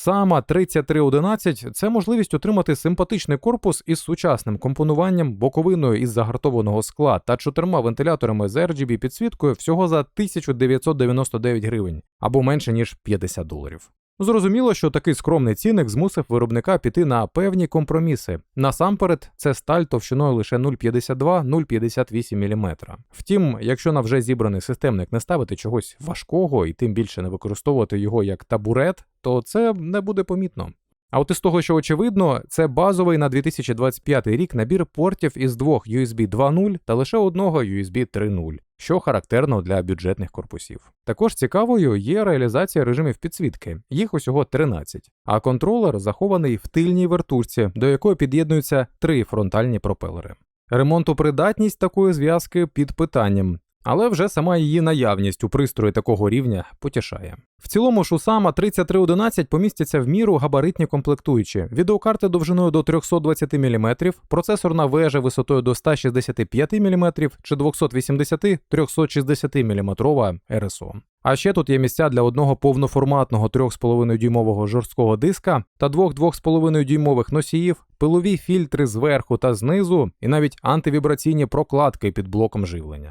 Сама 3311 – це можливість отримати симпатичний корпус із сучасним компонуванням, боковиною із загартованого скла та чотирма вентиляторами з RGB підсвіткою всього за 1999 гривень або менше ніж 50 доларів. Зрозуміло, що такий скромний цінник змусив виробника піти на певні компроміси. Насамперед, це сталь товщиною лише 0,52-0,58 мм. Втім, якщо на вже зібраний системник не ставити чогось важкого і тим більше не використовувати його як табурет, то це не буде помітно. А от із того, що очевидно, це базовий на 2025 рік набір портів із двох USB 2.0 та лише одного USB 3.0, що характерно для бюджетних корпусів. Також цікавою є реалізація режимів підсвітки, їх усього 13, а контролер захований в тильній вертушці, до якої під'єднуються три фронтальні пропелери. Ремонтопридатність такої зв'язки під питанням, але вже сама її наявність у пристрої такого рівня потішає. В цілому ж у сама 3311 помістяться в міру габаритні комплектуючі, відеокарти довжиною до 320 мм, процесорна вежа висотою до 165 мм чи 280-360 мм RSO. А ще тут є місця для одного повноформатного 3,5 дюймового жорсткого диска та двох 2,5 дюймових носіїв, пилові фільтри зверху та знизу, і навіть антивібраційні прокладки під блоком живлення.